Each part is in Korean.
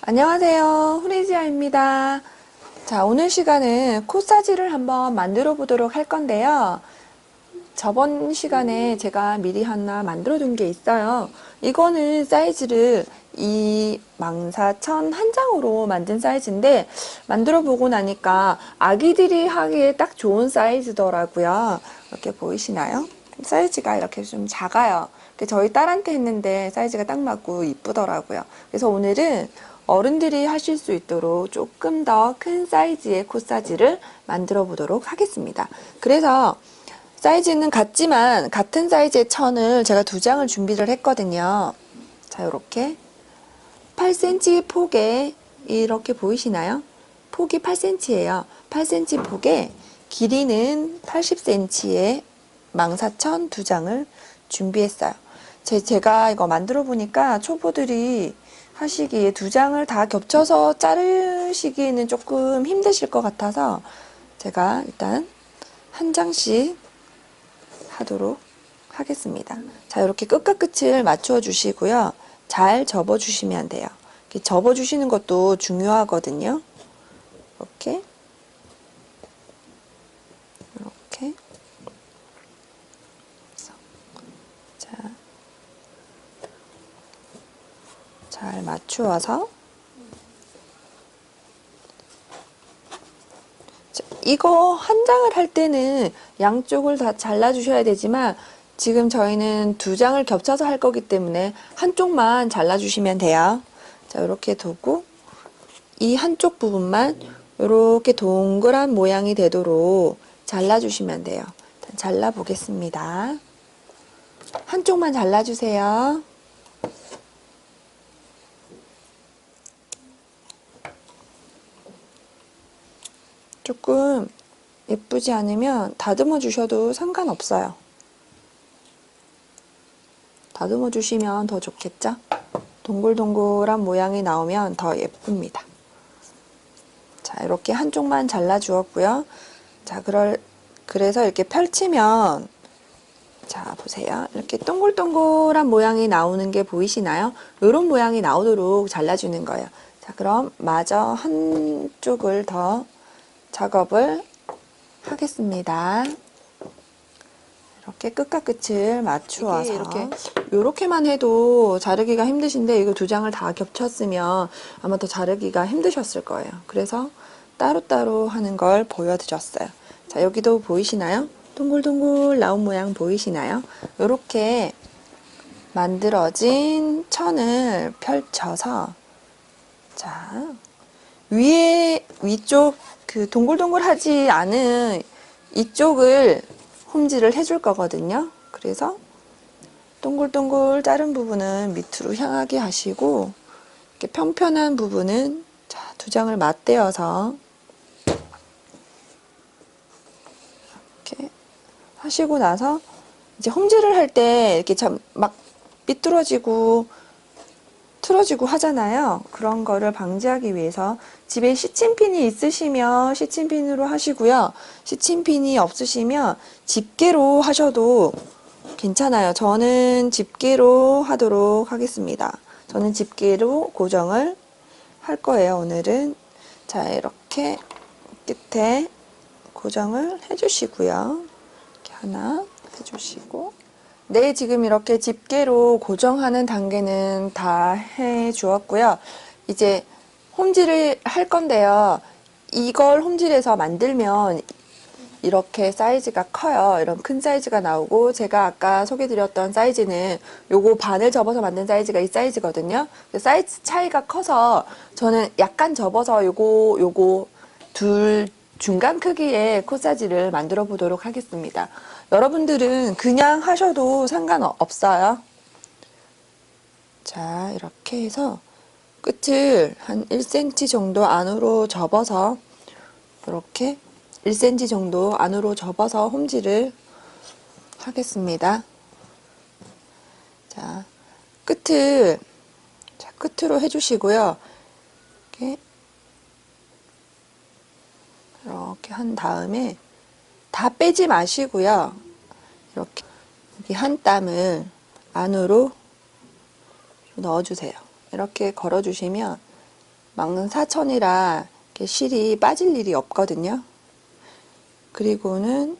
안녕하세요. 후리지아입니다. 자, 오늘 시간은 코사지를 한번 만들어 보도록 할 건데요. 저번 시간에 제가 미리 하나 만들어 둔 게 있어요. 이거는 사이즈를 이 망사천 한 장으로 만든 사이즈인데 만들어 보고 나니까 아기들이 하기에 딱 좋은 사이즈더라고요. 이렇게 보이시나요? 사이즈가 이렇게 좀 작아요. 저희 딸한테 했는데 사이즈가 딱 맞고 이쁘더라고요. 그래서 오늘은 어른들이 하실 수 있도록 조금 더 큰 사이즈의 코사지를 만들어 보도록 하겠습니다. 그래서 사이즈는 같지만 같은 사이즈의 천을 제가 두 장을 준비를 했거든요. 자, 이렇게 8cm 폭에 이렇게 보이시나요? 폭이 8cm예요. 8cm 폭에 길이는 80cm의 망사천 두 장을 준비했어요. 제, 제가 이거 만들어 보니까 초보들이 하시기에 두 장을 다 겹쳐서 자르시기에는 조금 힘드실 것 같아서 제가 일단 한 장씩 하도록 하겠습니다. 자, 이렇게 끝과 끝을 맞추어 주시고요. 잘 접어 주시면 돼요. 접어 주시는 것도 중요하거든요. 이렇게. 그래서 자. 잘 맞추어서 자, 이거 한 장을 할 때는 양쪽을 다 잘라 주셔야 되지만 지금 저희는 두 장을 겹쳐서 할 거기 때문에 한쪽만 잘라 주시면 돼요. 자, 이렇게 두고 이 한쪽 부분만 이렇게 동그란 모양이 되도록 잘라 주시면 돼요. 잘라 보겠습니다. 한쪽만 잘라 주세요. 조금 예쁘지 않으면 다듬어 주셔도 상관없어요. 다듬어 주시면 더 좋겠죠? 동글동글한 모양이 나오면 더 예쁩니다. 자, 이렇게 한쪽만 잘라 주었고요. 자, 그럴, 그래서 이렇게 펼치면, 자, 보세요. 이렇게 동글동글한 모양이 나오는 게 보이시나요? 이런 모양이 나오도록 잘라주는 거예요. 자, 그럼 마저 한쪽을 더 작업을 하겠습니다. 이렇게 끝과 끝을 맞추어서 이렇게 이렇게만 해도 자르기가 힘드신데 이거 두 장을 다 겹쳤으면 아마 더 자르기가 힘드셨을 거예요. 그래서 따로따로 하는 걸 보여드렸어요. 자 여기도 보이시나요? 동글동글 나온 모양 보이시나요? 이렇게 만들어진 천을 펼쳐서 자 위에 위쪽 그 동글동글하지 않은 이쪽을 홈질을 해줄 거거든요. 그래서 동글동글 자른 부분은 밑으로 향하게 하시고 이렇게 평편한 부분은 자, 두 장을 맞대어서 이렇게 하시고 나서 이제 홈질을 할 때 이렇게 참 막 삐뚤어지고 틀어지고 하잖아요. 그런 거를 방지하기 위해서 집에 시침핀이 있으시면 시침핀으로 하시고요. 시침핀이 없으시면 집게로 하셔도 괜찮아요. 저는 집게로 하도록 하겠습니다. 저는 집게로 고정을 할 거예요. 오늘은 자 이렇게 끝에 고정을 해주시고요. 이렇게 하나 해주시고 네, 지금 이렇게 집게로 고정하는 단계는 다 해 주었고요. 이제 홈질을 할 건데요. 이걸 홈질해서 만들면 이렇게 사이즈가 커요. 이런 큰 사이즈가 나오고 제가 아까 소개드렸던 사이즈는 요거 반을 접어서 만든 사이즈가 이 사이즈거든요. 사이즈 차이가 커서 저는 약간 접어서 요거 요거 둘 중간 크기의 코사지를 만들어 보도록 하겠습니다. 여러분들은 그냥 하셔도 상관없어요. 자, 이렇게 해서 끝을 한 1cm 정도 안으로 접어서 이렇게 1cm 정도 안으로 접어서 홈질을 하겠습니다. 자, 끝을 자, 끝으로 해주시고요. 이렇게 이렇게 한 다음에 다 빼지 마시고요. 이렇게 여기 한 땀을 안으로 넣어주세요. 이렇게 걸어주시면 망사천이라 이렇게 실이 빠질 일이 없거든요. 그리고는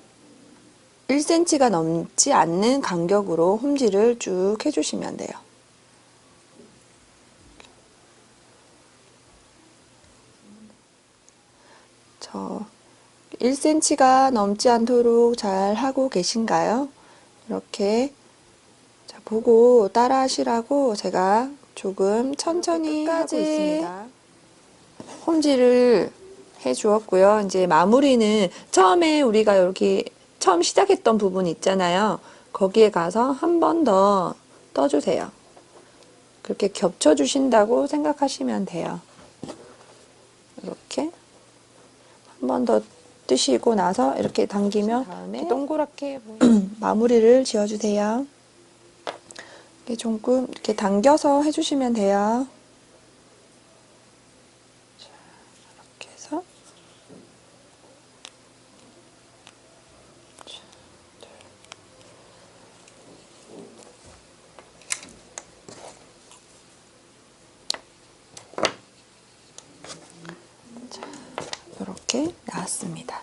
1cm가 넘지 않는 간격으로 홈질을 쭉 해주시면 돼요. 저 1cm가 넘지 않도록 잘 하고 계신가요? 이렇게 자, 보고 따라 하시라고 제가 조금 천천히 하고 있습니다. 홈질을 해 주었고요. 이제 마무리는 처음에 우리가 여기 처음 시작했던 부분 있잖아요. 거기에 가서 한 번 더 떠주세요. 그렇게 겹쳐 주신다고 생각하시면 돼요. 이렇게 한 번 더 뜨시고 나서 이렇게 당기면 다음에 이렇게 동그랗게 보이는 마무리를 지어주세요. 이렇게 조금 이렇게 당겨서 해주시면 돼요. 자, 이렇게 해서 자, 둘. 자, 이렇게 나왔습니다.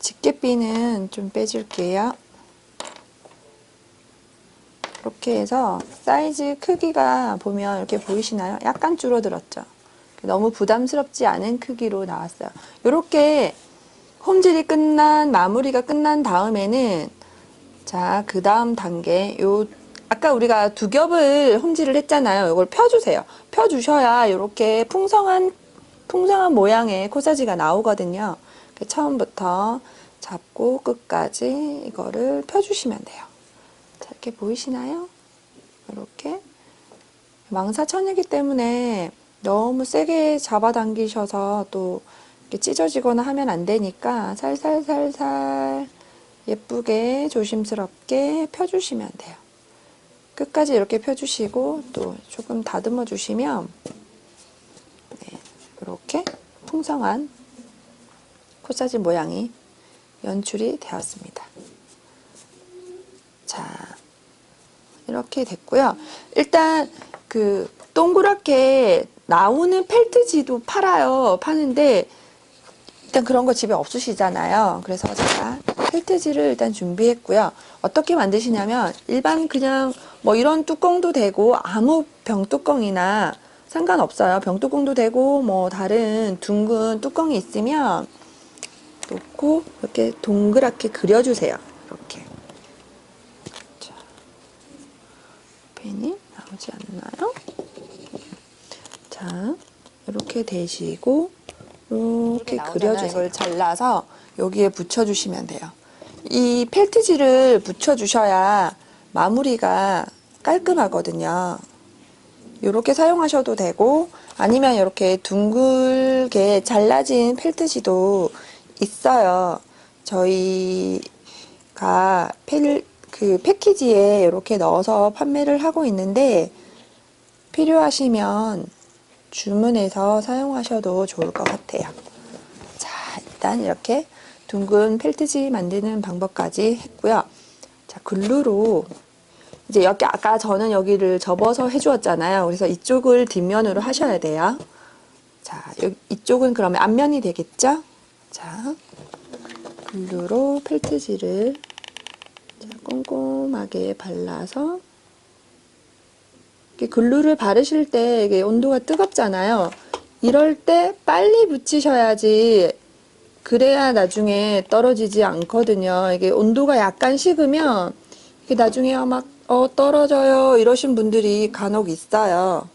집게비는 좀 빼줄게요. 이렇게 해서 사이즈 크기가 보면 이렇게 보이시나요? 약간 줄어들었죠? 너무 부담스럽지 않은 크기로 나왔어요. 이렇게 홈질이 끝난, 마무리가 끝난 다음에는 자, 그 다음 단계, 요, 아까 우리가 두 겹을 홈질을 했잖아요. 이걸 펴주세요. 펴주셔야 이렇게 풍성한, 풍성한 모양의 코사지가 나오거든요. 그 처음부터 잡고 끝까지 이거를 펴주시면 돼요. 자, 이렇게 보이시나요? 이렇게. 망사천이기 때문에 너무 세게 잡아당기셔서 또 찢어지거나 하면 안 되니까 살살살살 예쁘게 조심스럽게 펴주시면 돼요. 끝까지 이렇게 펴주시고 또 조금 다듬어 주시면 네, 이렇게 풍성한 코사지 모양이 연출이 되었습니다. 자, 이렇게 됐고요. 일단 그 동그랗게 나오는 펠트지도 팔아요. 파는데 일단 그런 거 집에 없으시잖아요. 그래서 제가 펠트지를 일단 준비했고요. 어떻게 만드시냐면 일반 그냥 뭐 이런 뚜껑도 되고 아무 병뚜껑이나 상관없어요. 병뚜껑도 되고 뭐 다른 둥근 뚜껑이 있으면 놓고 이렇게 동그랗게 그려주세요. 이렇게. 자, 펜이 나오지 않나요? 자, 이렇게 대시고 이렇게. 그려주세요. 이걸 잘라서 여기에 붙여주시면 돼요. 이 펠트지를 붙여주셔야 마무리가 깔끔하거든요. 이렇게 사용하셔도 되고 아니면 이렇게 둥글게 잘라진 펠트지도 있어요. 저희가 펠, 그 패키지에 이렇게 넣어서 판매를 하고 있는데 필요하시면 주문해서 사용하셔도 좋을 것 같아요. 자, 일단 이렇게 둥근 펠트지 만드는 방법까지 했고요. 자, 글루로 이제 여기 아까 저는 여기를 접어서 해주었잖아요. 그래서 이쪽을 뒷면으로 하셔야 돼요. 자, 여기, 이쪽은 그러면 앞면이 되겠죠? 자, 글루로 펠트지를 자, 꼼꼼하게 발라서 글루를 바르실 때 이게 온도가 뜨겁잖아요. 이럴 때 빨리 붙이셔야지 그래야 나중에 떨어지지 않거든요. 이게 온도가 약간 식으면 이게 나중에 막 어, 떨어져요 이러신 분들이 간혹 있어요.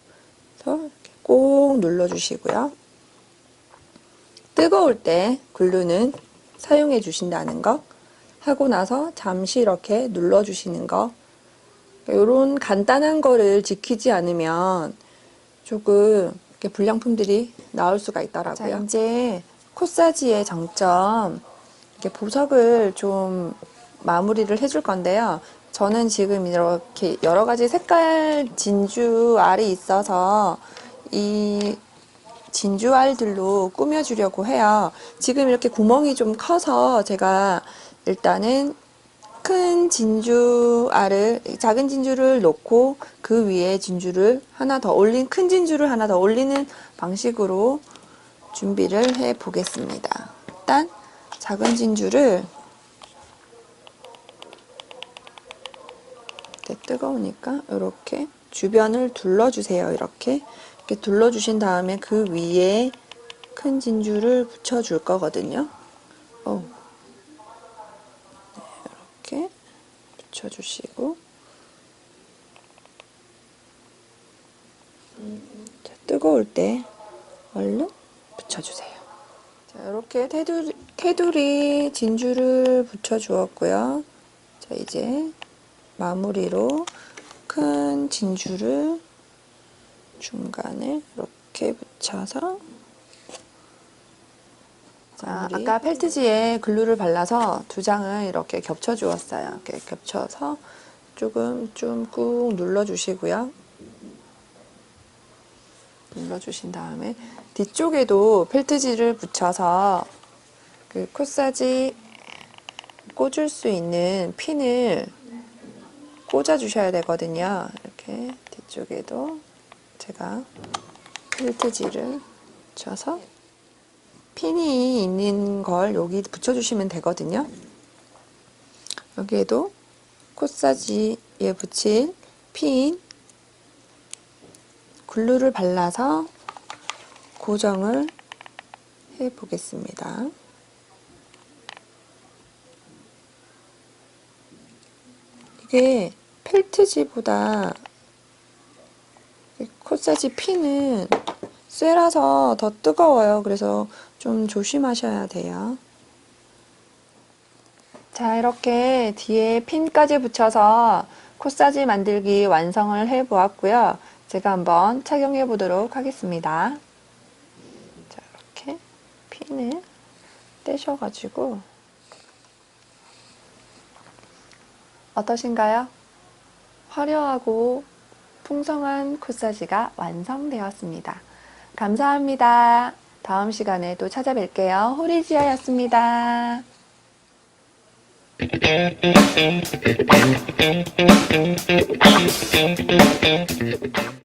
그래서 꼭 눌러주시고요. 뜨거울 때 글루는 사용해 주신다는 거 하고 나서 잠시 이렇게 눌러주시는 거 이런 간단한 거를 지키지 않으면 조금 이렇게 불량품들이 나올 수가 있더라고요. 자, 이제 코사지의 정점 이렇게 보석을 좀 마무리를 해줄 건데요. 저는 지금 이렇게 여러 가지 색깔 진주 알이 있어서 이 진주 알들로 꾸며주려고 해요. 지금 이렇게 구멍이 좀 커서 제가 일단은 큰 진주 알을 작은 진주를 놓고 그 위에 진주를 하나 더 올린 큰 진주를 하나 더 올리는 방식으로 준비를 해 보겠습니다. 일단 작은 진주를 뜨거우니까 이렇게 주변을 둘러주세요. 이렇게 이렇게 둘러주신 다음에 그 위에 큰 진주를 붙여줄 거거든요. 어. 네, 이렇게 붙여주시고 자, 뜨거울 때 얼른 붙여주세요. 자, 이렇게 테두리, 테두리 진주를 붙여주었고요. 자, 이제 마무리로 큰 진주를 중간에 이렇게 붙여서 자, 아까 펠트지에 글루를 발라서 두 장을 이렇게 겹쳐 주었어요. 이렇게 겹쳐서 조금 좀 꾹 눌러 주시고요. 눌러 주신 다음에 뒤쪽에도 펠트지를 붙여서 그 코사지 꽂을 수 있는 핀을 꽂아 주셔야 되거든요. 이렇게 뒤쪽에도 제가 펠트지를 붙여서 핀이 있는 걸 여기 붙여주시면 되거든요. 여기에도 코사지에 붙일 핀 글루를 발라서 고정을 해 보겠습니다. 이게 펠트지보다 코사지 핀은 쇠라서 더 뜨거워요. 그래서 좀 조심하셔야 돼요. 자, 이렇게 뒤에 핀까지 붙여서 코사지 만들기 완성을 해 보았고요. 제가 한번 착용해 보도록 하겠습니다. 자, 이렇게 핀을 떼셔가지고 어떠신가요? 화려하고 풍성한 코사지가 완성되었습니다. 감사합니다. 다음 시간에 또 찾아뵐게요. 호리지아였습니다.